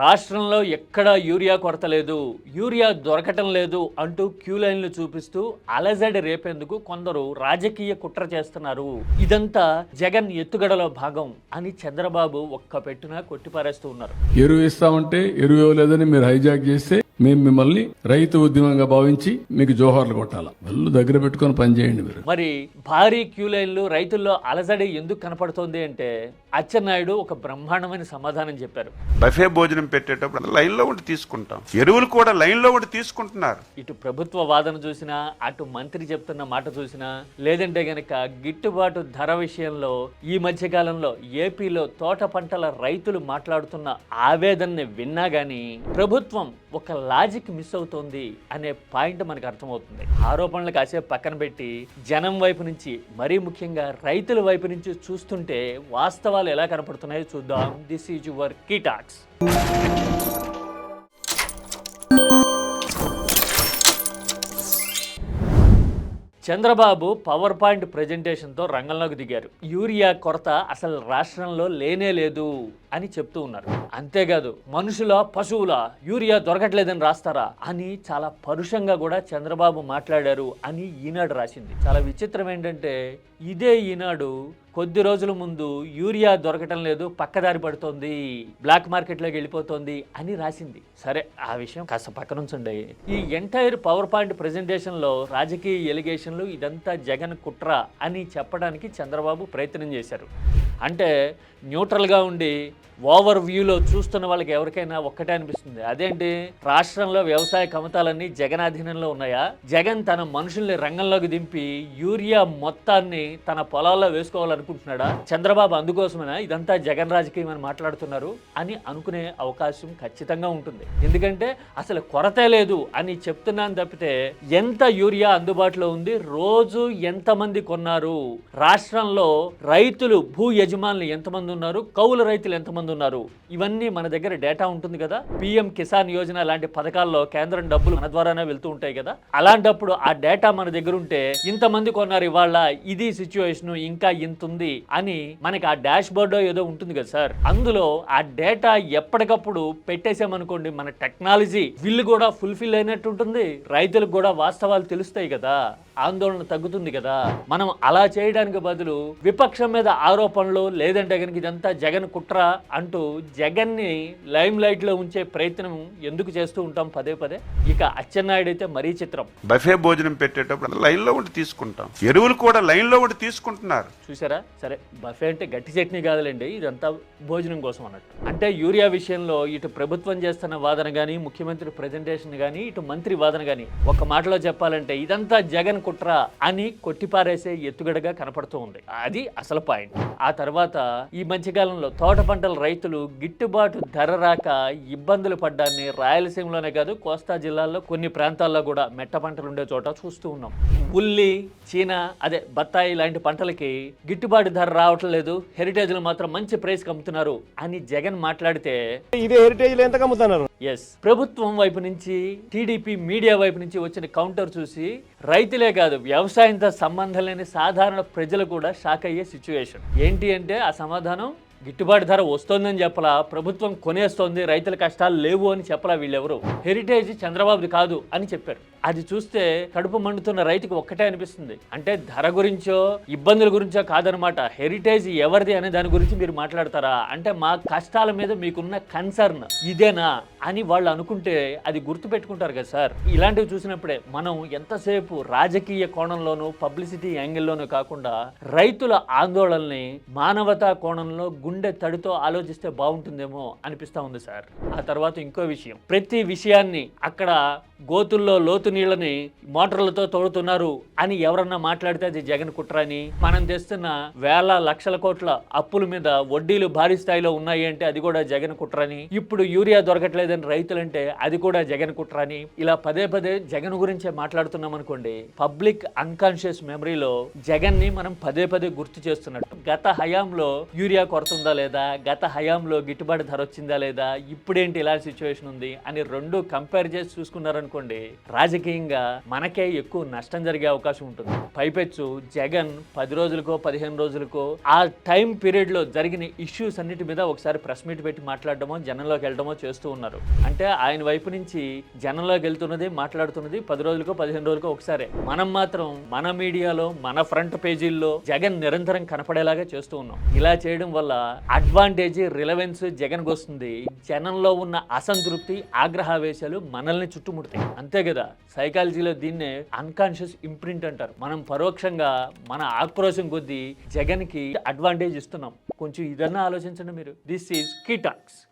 రాష్ట్రంలో ఎక్కడా యూరియా కొరత లేదు యూరియా దొరకటం లేదు అంటూ క్యూ లైన్లు చూపిస్తూ అలజడి రేపేందుకు కొందరు రాజకీయ కుట్ర చేస్తున్నారు. ఇదంతా జగన్ ఎత్తుగడలో భాగం అని చంద్రబాబు ఒక్క పెట్టున కొట్టిపారేస్తూ ఉన్నారు. ఎరువు ఇస్తామంటే ఎరువు ఇవ్వలేదని మీరు హైజాక్ చేస్తే మేము మిమ్మల్ని రైతు ఉద్యమంగా భావించి మీకు జోహార్లు కొట్టాల? వాళ్ళు దగ్గర పెట్టుకొని పనిచేయండి మీరు. మరి భారీ క్యూ లైన్లు రైతుల్లో అలజడి ఎందుకు కనపడుతోంది అంటే అచ్చెన్నాయుడు ఒక బ్రహ్మాండమైన సమాధానం చెప్పారు. బఫే భోజనం పెట్టేటప్పుడు లైన్లో ఉండి తీసుకుంటాం. ఎరువులు కూడా లైన్లో ఉండి తీసుకుంటున్నారు. ఇటు ప్రభుత్వ వాదన చూసినా అటు మంత్రి చెప్తున్న మాట చూసినా లేదంటే గనక గిట్టుబాటు ధర విషయంలో ఈ మధ్య కాలంలో ఏపీలో తోట పంటల రైతులు మాట్లాడుతున్న ఆవేదనని విన్నా గానీ ప్రభుత్వం ఒక లాజిక్ మిస్ అవుతోంది అనే పాయింట్ మనకు అర్థమవుతుంది. ఆరోపణలు కాసేపు పక్కన పెట్టి జనం వైపు నుంచి మరీ ముఖ్యంగా రైతుల వైపు నుంచి చూస్తుంటే వాస్తవాలు ఎలా కనపడుతున్నాయో చూద్దాం. దిస్ ఈజ్ యువర్ కీటాక్స్ చంద్రబాబు పవర్ పాయింట్ ప్రెజెంటేషన్తో రంగంలోకి దిగారు. యూరియా కొరత అసలు రాష్ట్రంలో లేనే లేదు అని చెప్తూ ఉన్నారు. అంతేకాదు మనుషుల పశువుల యూరియా దొరకట్లేదని రాస్తారా అని చాలా పరుషంగా కూడా చంద్రబాబు మాట్లాడారు అని ఈనాడు రాసింది. చాలా విచిత్రం ఏంటంటే ఇదే ఈనాడు కొద్ది రోజుల ముందు యూరియా దొరకటం లేదు పక్కదారి పడుతోంది బ్లాక్ మార్కెట్లోకి వెళ్ళిపోతోంది అని రాసింది. సరే ఆ విషయం కాస్త పక్కనుంచండి. ఈ ఎంటైర్ పవర్ పాయింట్ ప్రెజెంటేషన్లో రాజకీయ ఎలిగేషన్ ఇదంతా జగన్ కుట్ర అని చెప్పడానికి చంద్రబాబు ప్రయత్నం చేశారు. అంటే న్యూట్రల్గా ఉండి ఓవర్ వ్యూలో చూస్తున్న వాళ్ళకి ఎవరికైనా ఒక్కటే అనిపిస్తుంది. అదేంటి? రాష్ట్రంలో వ్యవసాయ కమతాలన్నీ జగన్ అధీనంలో ఉన్నాయా? జగన్ తన మనుషుల్ని రంగంలోకి దింపి యూరియా మొత్తాన్ని తన పొలాల్లో వేసుకోవాలనుకుంటున్నాడా? చంద్రబాబు అందుకోసమేనా ఇదంతా జగన్ రాజకీయం అని మాట్లాడుతున్నారు అని అనుకునే అవకాశం ఖచ్చితంగా ఉంటుంది. ఎందుకంటే అసలు కొరతే లేదు అని చెప్తున్నాను తప్పితే ఎంత యూరియా అందుబాటులో ఉంది? రోజు ఎంతమంది కొన్నారు? రాష్ట్రంలో రైతులు భూ యజమానులు ఎంతమంది ఉన్నారు? కౌలు రైతులు ఎంతమంది ఉన్నారు? ఇవన్నీ మన దగ్గర డేటా ఉంటుంది కదా. పిఎం కిసాన్ యోజన లాంటి పథకాల్లో కేంద్రం డబ్బులు మన ద్వారానే వెళ్తూ ఉంటాయి కదా. అలాంటప్పుడు ఆ డేటా మన దగ్గర ఉంటే ఇంతమంది కొన్నారు ఇవాళ ఇది సిచ్యువేషన్ ఇంకా ఇంత ఉంది అని మనకి ఆ డాష్ బోర్డో ఏదో ఉంటుంది కదా సార్. అందులో ఆ డేటా ఎప్పటికప్పుడు పెట్టేసామనుకోండి మన టెక్నాలజీ విల్లు కూడా ఫుల్ఫిల్ అయినట్టు ఉంటుంది. రైతులకు కూడా వాస్తవాలు తెలుస్తాయి కదా. ఆందోళన తగ్గుతుంది కదా. మనం అలా చేయడానికి బదులు విపక్షం మీద ఆరోపణలు లేదంటే కనుక ఇదంతా జగన్ కుట్ర అంటూ జగన్ని లైమ్ లైట్లో ఉంచే ప్రయత్నం ఎందుకు చేస్తూ ఉంటాం పదే పదే? ఇక అచ్చెన్నాయుడు అయితే మరీ చిత్రం. బఫే భోజనం పెట్టేటప్పుడు లైన్లో ఉండి తీసుకుంటాం. ఎరువులు కూడా లైన్లో ఉండి తీసుకుంటున్నారు. చూసారా? సరే బఫే అంటే గట్టి చట్నీ కాదులేండి ఇదంతా భోజనం కోసం అన్నట్టు. అంటే యూరియా విషయంలో ఇటు ప్రభుత్వం చేస్తున్న వాదన కానీ ముఖ్యమంత్రి ప్రజెంటేషన్ కానీ ఇటు మంత్రి వాదన కానీ ఒక మాటలో చెప్పాలంటే ఇదంతా జగన్ కుట్ర అని కొట్టిపారేసే ఎత్తుగడగా కనపడుతూ ఉంది. అది అసలు పాయింట్. ఆ తర్వాత ఈ మధ్యకాలంలో తోట పంటల రైతులు గిట్టుబాటు ధర రాక ఇబ్బందులు పడ్డాన్ని రాయలసీమలోనే కాదు కోస్తా జిల్లాల్లో కొన్ని ప్రాంతాల్లో కూడా మెట్ట పంటలు ఉండే చోట చూస్తూ ఉన్నాం. ఉల్లి చీనా అదే బత్తాయి లాంటి పంటలకి గిట్టుబాటు ధర రావటం లేదు. హెరిటేజ్లు మాత్రం మంచి ప్రైస్ అమ్ముతున్నారు అని జగన్ మాట్లాడితే ఇదే హెరిటేజ్ ఎంత కమ్ముతున్నారు? ఎస్ ప్రభుత్వం వైపు నుంచి టీడీపీ మీడియా వైపు నుంచి వచ్చిన కౌంటర్ చూసి రైతులే కాదు వ్యవసాయంతో సంబంధం లేని సాధారణ ప్రజలు కూడా షాక్ అయ్యే సిచ్యువేషన్ ఏంటి అంటే ఆ సమాధానం? గిట్టుబాటు ధర వస్తోందని చెప్పలా ప్రభుత్వం కొనేస్తోంది రైతుల కష్టాలు లేవు అని చెప్పలా వీళ్ళెవరు. హెరిటేజ్ చంద్రబాబుది కాదు అని చెప్పారు. అది చూస్తే కడుపు మండుతున్న రైతుకు ఒక్కటే అనిపిస్తుంది. అంటే ధర గురించో ఇబ్బందుల గురించో కాదనమాట. హెరిటేజ్ ఎవరిది అనే దాని గురించి మీరు మాట్లాడతారా? అంటే మా కష్టాల మీద మీకున్న కన్సర్న్ ఇదేనా అని వాళ్ళు అనుకుంటే అది గుర్తు పెట్టుకుంటారు కదా సార్. ఇలాంటివి చూసినప్పుడే మనం ఎంతసేపు రాజకీయ కోణంలోనూ పబ్లిసిటీ యాంగిల్లోనూ కాకుండా రైతుల ఆందోళనని మానవతా కోణంలో గుండె తడితో ఆలోచిస్తే బాగుంటుందేమో అనిపిస్తా ఉంది సార్. ఆ తర్వాత ఇంకో విషయం. ప్రతి విషయాన్ని అక్కడ గోతుల్లో లోతు నీళ్ళని మోటార్లతో తోడుతున్నారు అని ఎవరన్నా మాట్లాడితే అది జగన్ కుట్ర అని మనం తెస్తున్న వేల లక్షల కోట్ల అప్పుల మీద వడ్డీలు భారీ స్థాయిలో ఉన్నాయి అంటే అది కూడా జగన్ కుట్రాని. ఇప్పుడు యూరియా దొరకట్లేదని రైతులంటే అది కూడా జగన్ కుట్రాని. ఇలా పదే పదే జగన్ గురించే మాట్లాడుతున్నాం అనుకోండి పబ్లిక్ అన్కాన్షియస్ మెమరీలో జగన్ని మనం పదే పదే గుర్తు చేస్తున్నట్టు. గత హయాంలో యూరియా కొరత ఉందా లేదా? గత హయాంలో గిట్టుబాటు ధర వచ్చిందా లేదా? ఇప్పుడేంటి ఇలాంటి సిచ్యువేషన్ ఉంది? అని రెండు కంపేర్ చేసి చూసుకున్నారనుకోండి రాజకీయంగా మనకే ఎక్కువ నష్టం జరిగే అవకాశం ఉంటుంది. పైపెచ్చు జగన్ పది రోజులకో పదిహేను రోజులకో ఆ టైం పీరియడ్లో జరిగిన ఇష్యూస్ అన్నిటి మీద ఒకసారి ప్రెస్ మీట్ పెట్టి మాట్లాడడమో జనంలోకి వెళ్ళడమో చేస్తూ ఉన్నారు. అంటే ఆయన వైపు నుంచి జనంలోకి వెళ్తున్నది మాట్లాడుతున్నది పది రోజులకో పదిహేను రోజులకో ఒకసారి. మనం మాత్రం మన మీడియాలో మన ఫ్రంట్ పేజీల్లో జగన్ నిరంతరం కనపడేలాగా చేస్తూ ఉన్నాం. ఇలా చేయడం వల్ల అడ్వాంటేజ్ రిలవెన్స్ జగన్ వస్తుంది. జనంలో ఉన్న అసంతృప్తి ఆగ్రహావేశాలు మనల్ని చుట్టుముడతాయి. అంతే కదా? సైకాలజీలో దీన్నే అన్కాన్షియస్ ఇంప్రింట్ అంటారు. మనం పరోక్షంగా మన ఆక్రోశం కొద్దీ జగన్కి అడ్వాంటేజ్ ఇస్తున్నాం. కొంచెం ఇదన్నా ఆలోచించండి మీరు. This is key talks